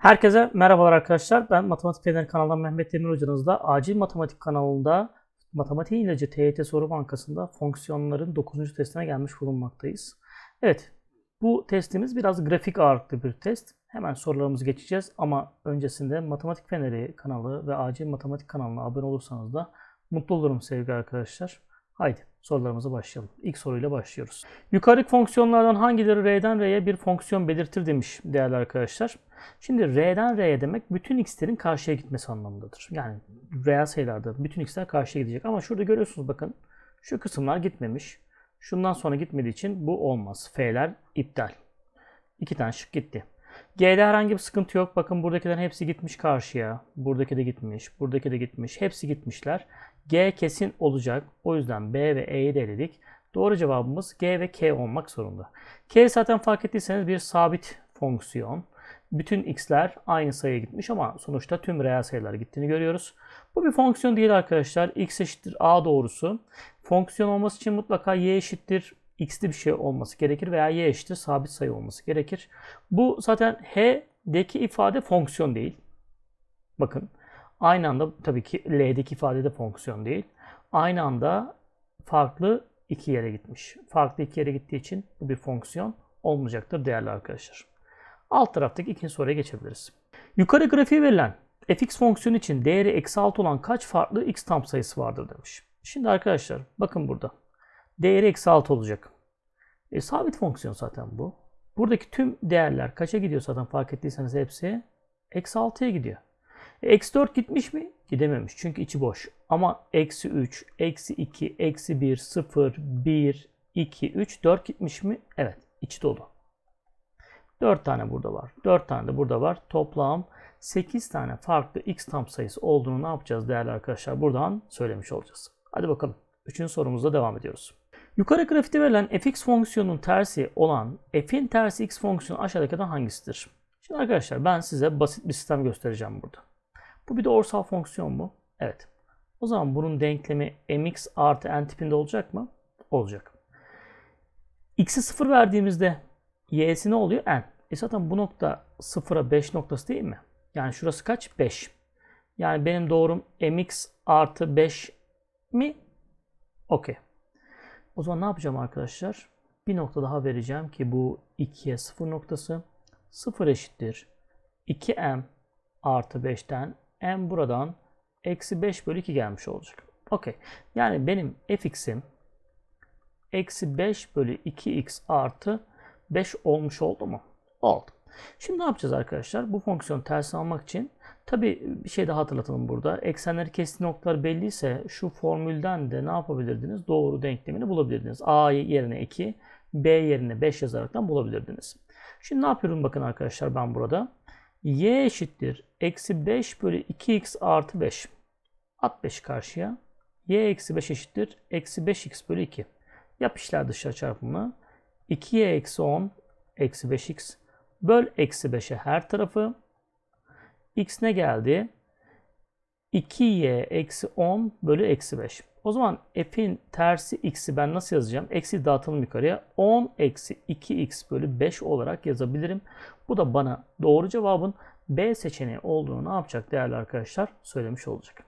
Herkese merhabalar arkadaşlar. Ben Matematik Feneri kanalından Mehmet Demir hocanızla Acil Matematik kanalında Matematik İlacı TYT Soru Bankası'nda fonksiyonların 9. testine gelmiş bulunmaktayız. Evet, bu testimiz biraz grafik ağırlıklı bir test. Hemen sorularımızı geçeceğiz ama öncesinde Matematik Feneri kanalı ve Acil Matematik kanalına abone olursanız da mutlu olurum sevgili arkadaşlar. Haydi sorularımıza başlayalım. İlk soruyla başlıyoruz. Yukarıdaki fonksiyonlardan hangileri R'den R'ye bir fonksiyon belirtir demiş değerli arkadaşlar. Şimdi R'den R'ye demek bütün x'lerin karşıya gitmesi anlamındadır. Yani reel sayılarda bütün x'ler karşıya gidecek. Ama şurada görüyorsunuz bakın şu kısımlar gitmemiş. Şundan sonra gitmediği için bu olmaz. F'ler iptal. İki tane şık gitti. G'de herhangi bir sıkıntı yok. Bakın buradakilerin hepsi gitmiş karşıya. Buradaki de gitmiş. Buradaki de gitmiş. Hepsi gitmişler. G kesin olacak. O yüzden B ve E'yi de eledik. Doğru cevabımız G ve K olmak zorunda. K zaten fark ettiyseniz bir sabit fonksiyon. Bütün x'ler aynı sayıya gitmiş ama sonuçta tüm reel sayılar gittiğini görüyoruz. Bu bir fonksiyon değil arkadaşlar. x eşittir a doğrusu. Fonksiyon olması için mutlaka y eşittir x'li bir şey olması gerekir veya y eşittir sabit sayı olması gerekir. Bu zaten h'deki ifade fonksiyon değil. Bakın aynı anda tabii ki l'deki ifade de fonksiyon değil. Aynı anda farklı iki yere gitmiş. Farklı iki yere gittiği için bu bir fonksiyon olmayacaktır değerli arkadaşlar. Alt taraftaki ikinci soruya geçebiliriz. Yukarı grafiği verilen fx fonksiyonu için değeri eksi 6 olan kaç farklı x tam sayısı vardır demiş. Şimdi arkadaşlar bakın burada. Değeri eksi 6 olacak. E, sabit fonksiyon zaten bu. Buradaki tüm değerler kaça gidiyor zaten fark ettiyseniz hepsi eksi 6'ya gidiyor. Eksi 4 gitmiş mi? Gidememiş çünkü içi boş. Ama eksi 3, eksi 2, eksi 1, 0, 1, 2, 3, 4 gitmiş mi? Evet içi dolu. 4 tane burada var. 4 tane de burada var. Toplam 8 tane farklı x tam sayısı olduğunu ne yapacağız değerli arkadaşlar? Buradan söylemiş olacağız. Hadi bakalım. Üçüncü sorumuzla devam ediyoruz. Yukarı grafikte verilen fx fonksiyonunun tersi olan f'in tersi x fonksiyonu aşağıdakilerden hangisidir? Şimdi arkadaşlar ben size basit bir sistem göstereceğim burada. Bu bir doğrusal fonksiyon mu? Evet. O zaman bunun denklemi mx artı n tipinde olacak mı? Olacak. x'e 0 verdiğimizde y'si ne oluyor? n. E zaten bu nokta 0'a 5 noktası değil mi? Yani şurası kaç? 5. Yani benim doğrum mx artı 5 mi? Okey. O zaman ne yapacağım arkadaşlar? Bir nokta daha vereceğim ki bu 2'ye 0 noktası. 0 eşittir. 2m artı 5'ten m buradan eksi 5 bölü 2 gelmiş olacak. Okey. Yani benim fx'im eksi 5 bölü 2x artı 5 olmuş oldu mu? Oldu. Şimdi ne yapacağız arkadaşlar? Bu fonksiyon tersini almak için tabi bir şey daha hatırlatalım burada. Eksenleri kestiği noktalar belliyse şu formülden de ne yapabilirdiniz? Doğru denklemini bulabilirdiniz. A yerine 2, B yerine 5 yazaraktan bulabilirdiniz. Şimdi ne yapıyorum bakın arkadaşlar ben burada. Y eşittir. Eksi 5 bölü 2x artı 5. At 5 karşıya. Y eksi 5 eşittir. Eksi 5x bölü 2. Yap işler dışarı çarpımını. 2y eksi 10 eksi 5x böl eksi 5'e her tarafı. x ne geldi? 2y eksi 10 bölü eksi 5. O zaman f'in tersi x'i ben nasıl yazacağım? Eksi dağıtalım yukarıya. 10 eksi 2x bölü 5 olarak yazabilirim. Bu da bana doğru cevabın B seçeneği olduğunu ne yapacak değerli arkadaşlar? Söylemiş olacak.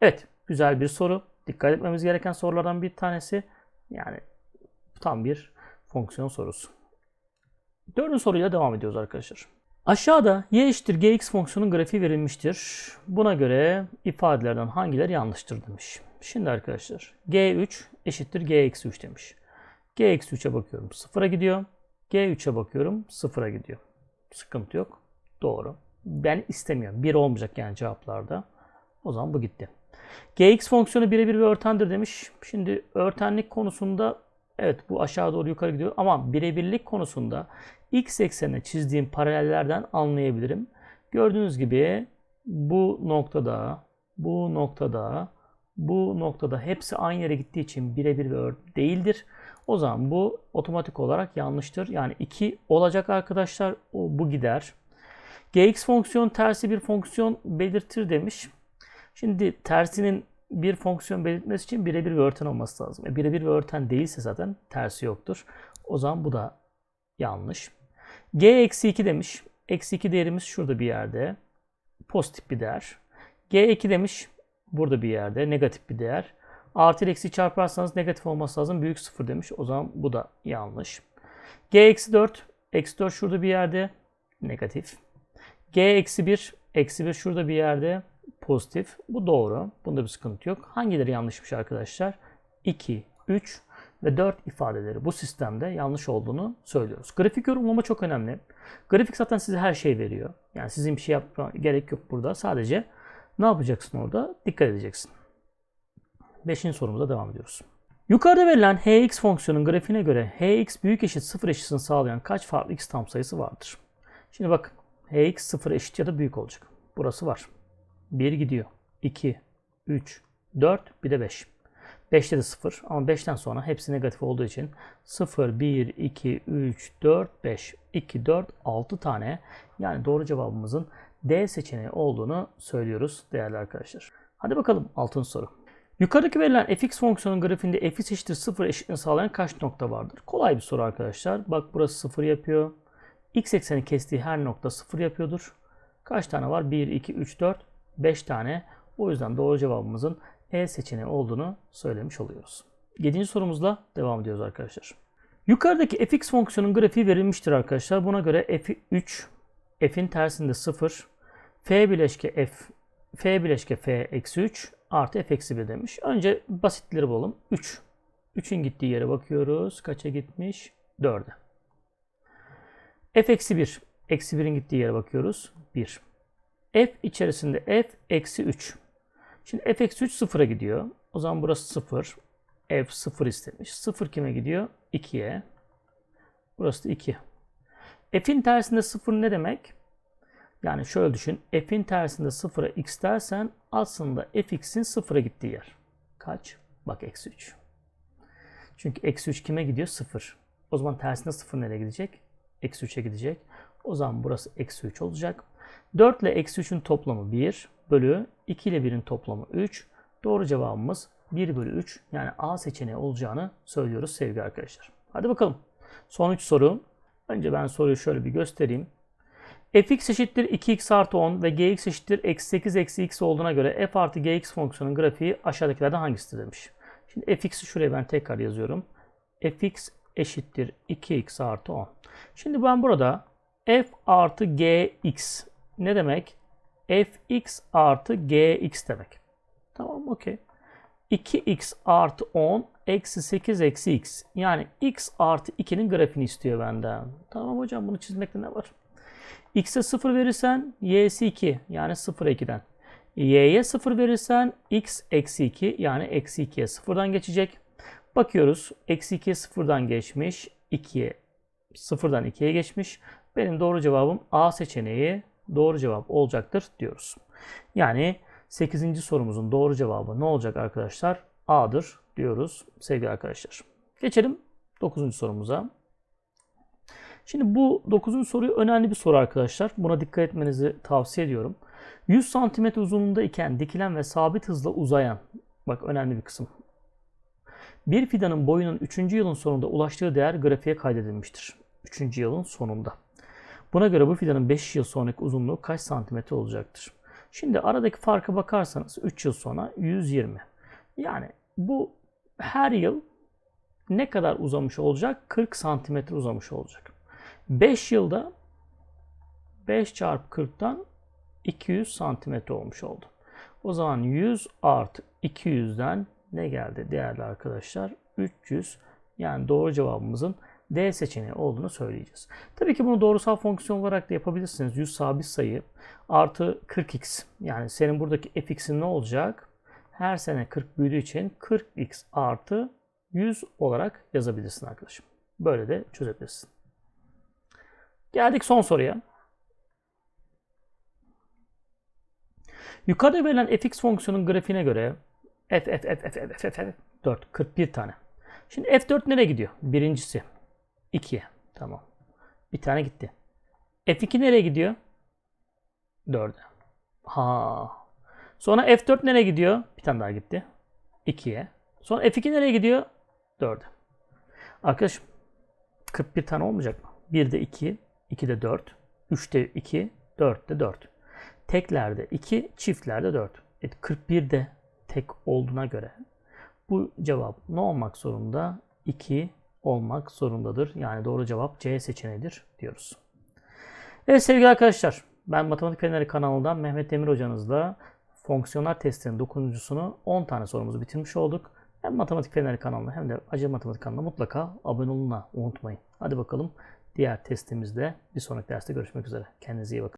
Evet güzel bir soru. Dikkat etmemiz gereken sorulardan bir tanesi. Yani tam bir fonksiyon sorusu. Dördüncü soruyla devam ediyoruz arkadaşlar. Aşağıda y eşittir gx fonksiyonun grafiği verilmiştir. Buna göre ifadelerden hangileri yanlıştır demiş. Şimdi arkadaşlar g3 eşittir g eksi 3 demiş. g eksi 3'e bakıyorum 0'a gidiyor. g3'e bakıyorum 0'a gidiyor. Sıkıntı yok. Doğru. Ben istemiyorum. 1 olmayacak yani cevaplarda. O zaman bu gitti. gx fonksiyonu birebir bir örtendir demiş. Şimdi örtenlik konusunda Evet bu aşağı doğru yukarı gidiyor ama birebirlik konusunda x eksenine çizdiğim paralellerden anlayabilirim. Gördüğünüz gibi bu noktada, bu noktada, bu noktada hepsi aynı yere gittiği için birebir bir değildir. O zaman bu otomatik olarak yanlıştır. Yani 2 olacak arkadaşlar. O, bu gider. gx fonksiyon tersi bir fonksiyon belirtir demiş. Şimdi tersinin bir fonksiyon belirtmesi için birebir bir örten olması lazım. E, birebir bir örten değilse zaten tersi yoktur. O zaman bu da yanlış. g eksi 2 demiş. Eksi 2 değerimiz şurada bir yerde. Pozitif bir değer. G2 demiş burada bir yerde. Negatif bir değer. Artı ile eksi çarparsanız negatif olması lazım. Büyük sıfır demiş. O zaman bu da yanlış. G eksi 4. Eksi 4 şurada bir yerde. Negatif. G eksi 1. Eksi 1 şurada bir yerde. Pozitif. Bu doğru. Bunda bir sıkıntı yok. Hangileri yanlışmış arkadaşlar? 2, 3 ve 4 ifadeleri bu sistemde yanlış olduğunu söylüyoruz. Grafik yorumlama çok önemli. Grafik zaten size her şey veriyor. Yani sizin bir şey yapma gerek yok burada. Sadece ne yapacaksın orada? Dikkat edeceksin. Beşinci sorumuza devam ediyoruz. Yukarıda verilen hx fonksiyonun grafiğine göre hx büyük eşit 0 eşitini sağlayan kaç farklı x tam sayısı vardır? Şimdi bak hx 0 eşit ya da büyük olacak. Burası var. 1 gidiyor. 2, 3, 4 bir de 5. 5'te de 0 ama 5'ten sonra hepsi negatif olduğu için 0, 1, 2, 3, 4, 5, 2, 4, 6 tane yani doğru cevabımızın D seçeneği olduğunu söylüyoruz değerli arkadaşlar. Hadi bakalım altın soru. Yukarıdaki verilen fx fonksiyonun grafiğinde fx eşittir 0 eşitliğini sağlayan kaç nokta vardır? Kolay bir soru arkadaşlar. Bak burası 0 yapıyor. X ekseni kestiği her nokta 0 yapıyordur. Kaç tane var? 1, 2, 3, 4, 5 tane. O yüzden doğru cevabımızın E seçeneği olduğunu söylemiş oluyoruz. 7. sorumuzla devam ediyoruz arkadaşlar. Yukarıdaki fx fonksiyonun grafiği verilmiştir arkadaşlar. Buna göre f3, f'in tersinde 0, f bileşke f, f bileşke f eksi 3 artı f eksi 1 demiş. Önce basitleri bulalım. 3. 3'ün gittiği yere bakıyoruz. Kaça gitmiş? 4'e. f eksi 1. Eksi 1'in gittiği yere bakıyoruz. 1. f içerisinde f eksi 3. Şimdi f eksi 3 sıfıra gidiyor. O zaman burası 0. f 0 istemiş. 0 kime gidiyor? 2'ye. Burası da 2. f'in tersinde 0 ne demek? Yani şöyle düşün. F'in tersinde 0'a x dersen aslında fx'in 0'a gittiği yer. Kaç? Bak eksi 3. Çünkü eksi 3 kime gidiyor? 0. O zaman tersinde 0 nereye gidecek? Eksi 3'e gidecek. O zaman burası eksi 3 olacak. 4 ile eksi 3'ün toplamı 1 bölü 2 ile 1'in toplamı 3. Doğru cevabımız 1 bölü 3 yani A seçeneği olacağını söylüyoruz sevgili arkadaşlar. Hadi bakalım. Son 3 soru. Önce ben soruyu şöyle bir göstereyim fx eşittir 2x artı 10 ve gx eşittir eksi 8 eksi x olduğuna göre f artı gx fonksiyonun grafiği aşağıdakilerden hangisidir demiş. Şimdi fx'i şuraya ben tekrar yazıyorum. fx eşittir 2x artı 10. Şimdi ben burada f artı gx ne demek? fx artı gx demek. Tamam okey. 2x artı 10 eksi 8 eksi x. Yani x artı 2'nin grafiğini istiyor benden. Tamam hocam bunu çizmekte ne var? X'e 0 verirsen y'si 2 yani 0 2'den. Y'ye 0 verirsen x eksi 2 yani eksi 2'ye 0'dan geçecek. Bakıyoruz eksi 2'ye 0'dan geçmiş. 2'ye 0'dan 2'ye geçmiş. Benim doğru cevabım A seçeneği doğru cevap olacaktır diyoruz. Yani 8. sorumuzun doğru cevabı ne olacak arkadaşlar? A'dır diyoruz sevgili arkadaşlar. Geçelim 9. sorumuza. Şimdi bu 9. soruyu önemli bir soru arkadaşlar. Buna dikkat etmenizi tavsiye ediyorum. 100 cm uzunluğunda iken dikilen ve sabit hızla uzayan, bak önemli bir kısım. Bir fidanın boyunun 3. yılın sonunda ulaştığı değer grafiğe kaydedilmiştir. 3. yılın sonunda. Buna göre bu fidanın 5 yıl sonraki uzunluğu kaç santimetre olacaktır? Şimdi aradaki farka bakarsanız 3 yıl sonra 120. Yani bu her yıl ne kadar uzamış olacak? 40 santimetre uzamış olacak. 5 yılda 5 çarpı 40'tan 200 santimetre olmuş oldu. O zaman 100 artı 200'den ne geldi değerli arkadaşlar? 300 yani doğru cevabımızın D seçeneği olduğunu söyleyeceğiz. Tabii ki bunu doğrusal fonksiyon olarak da yapabilirsiniz. 100 sabit sayı artı 40x. Yani senin buradaki fx'in ne olacak? Her sene 40 büyüdüğü için 40x artı 100 olarak yazabilirsin arkadaşım. Böyle de çözebilirsin. Geldik son soruya. Yukarıda verilen fx fonksiyonun grafiğine göre f f f f f f f 4 41 tane. Şimdi f4 nereye gidiyor? Birincisi 2'ye. Tamam. Bir tane gitti. f2 nereye gidiyor? 4'e. Ha. Sonra f4 nereye gidiyor? Bir tane daha gitti. 2'ye. Sonra f2 nereye gidiyor? 4'e. Arkadaşım 41 tane olmayacak mı? 1'de 2, 2'de 4, 3'te 2, 4'te 4. Teklerde 2, çiftlerde 4. Evet, 41 de tek olduğuna göre bu cevap ne olmak zorunda? 2 olmak zorundadır. Yani doğru cevap C seçeneğidir diyoruz. Evet sevgili arkadaşlar, ben Matematik Feneri kanalından Mehmet Demir hocanızla fonksiyonlar testinin 9.sunu 10 tane sorumuzu bitirmiş olduk. Hem Matematik Feneri kanalına hem de Acı Matematik kanalına mutlaka abone olun unutmayın. Hadi bakalım diğer testimizde bir sonraki derste görüşmek üzere. Kendinize iyi bakın.